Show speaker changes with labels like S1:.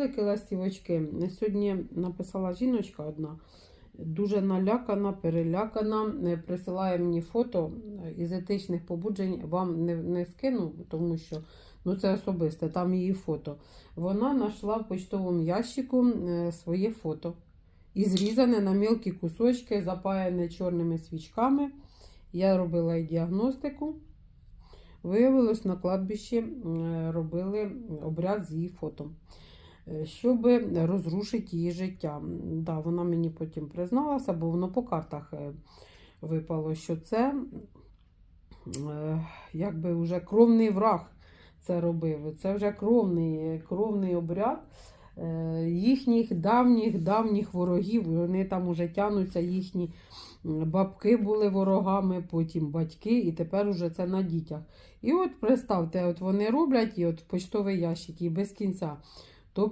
S1: Великі ластівочки. Сьогодні написала жіночка одна, дуже налякана, перелякана. е, Присилає мені фото із етичних побуджень. Вам не, не скину, тому що ну, це особисте, там її фото. Вона знайшла в почтовому ящику е, своє фото. І зрізане на мілкі кусочки, запаяне чорними свічками. Я робила і діагностику. Виявилось, на кладбищі е, робили обряд з її фото щоб розрушити її життя. Да, вона мені потім призналася, бо воно по картах е, випало, що це е, якби вже кровний враг це робив. Це вже кровний, кровний обряд е, їхніх давніх давніх ворогів. Вони там уже тянуться, їхні бабки були ворогами, потім батьки, і тепер уже це на дітях. І от представте, от вони роблять і от почтовий ящик, і без кінця. То